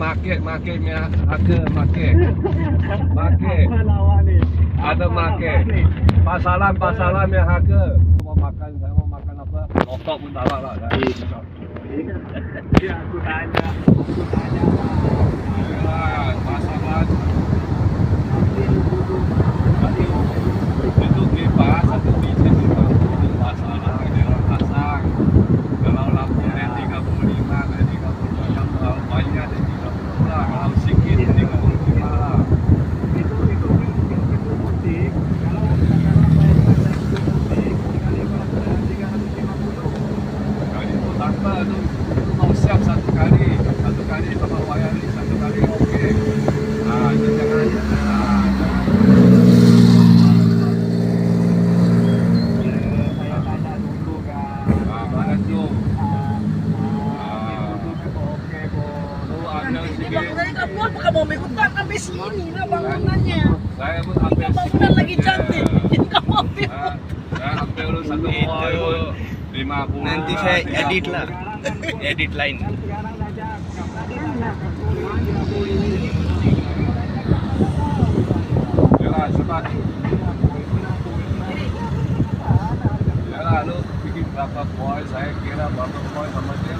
market marketnya ada market. Market. Ada market. pasaran pasaran yang harga. Mau makan saya mau makan apa? Rokok pun tak lah kan Iya, aku tanya, aku tanya. habis ini udah bangunannya. ini bangunan lagi cantik. Saya hampir ah, ah, satu itu. Nanti saya edit lah. edit lain. Yalah, cepat. Yalah, lu bikin berapa poin? Saya kira berapa poin sama dia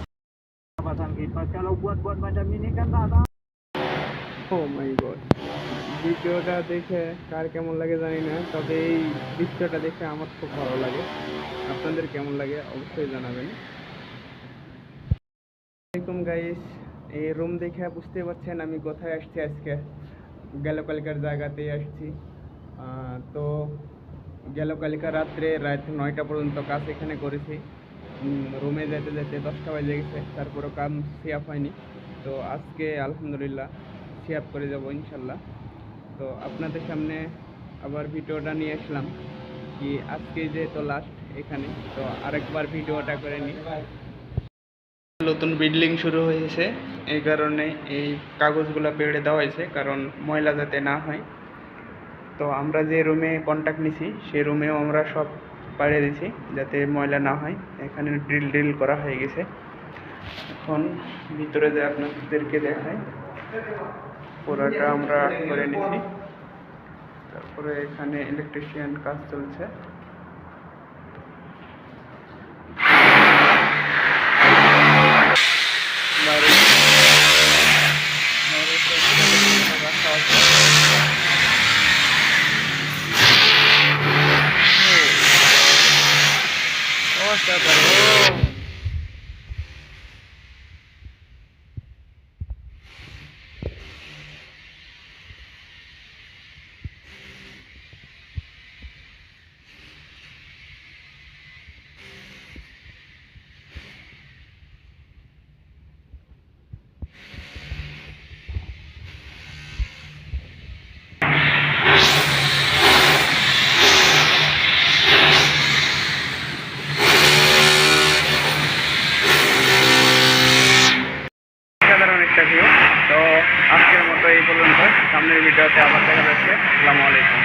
Pasang kipas kalau buat-buat macam ini kan tak tahu. Oh my god ভিডিওটা দেখে কার কেমন লাগে জানি না, তবে এই দৃশ্যটা দেখে আমার খুব ভালো লাগে। আপনাদের কেমন লাগে অবশ্যই জানাবেন। আসসালামাইকুম গাইস এই রুম দেখে বুঝতে পারছেন আমি কোথায় আসছি আজকে। গেল কালকার জায়গাতেই আসছি। তো গেল কালকা রাত্রে রাত নয়টা পর্যন্ত কাজ এখানে করেছি। রুমে যেতে যেতে দশটা বাজে গেছে, তারপরও কাম সিয়াপ হয়নি। তো আজকে আলহামদুলিল্লাহ সিয়াপ করে যাব ইনশাল্লাহ। তো আপনাদের সামনে আবার ভিডিওটা নিয়ে আসলাম কি আজকে যেহেতু লাস্ট এখানে, তো আরেকবার ভিডিওটা করে নিই। নতুন বিল্ডিং শুরু হয়েছে, এই কারণে এই কাগজগুলো বেড়ে দেওয়া হয়েছে, কারণ ময়লা যাতে না হয়। তো আমরা যে রুমে কন্ট্যাক্ট নিছি, সেই রুমেও আমরা সব পাড়িয়ে দিছি যাতে ময়লা না হয়। এখানে ড্রিল ড্রিল করা হয়ে গেছে। এখন ভিতরে যে আপনাদেরকে দেখাই পুরোটা আমরা করে নিছি তারপরে এখানে ইলেকট্রিশিয়ান কাজ চলছে। ಮಾಡ್ತಾ ಬರ್ಬೋದು সামনের ভিডিওতে আবার দেখা যাচ্ছে আসসালামু আলাইকুম।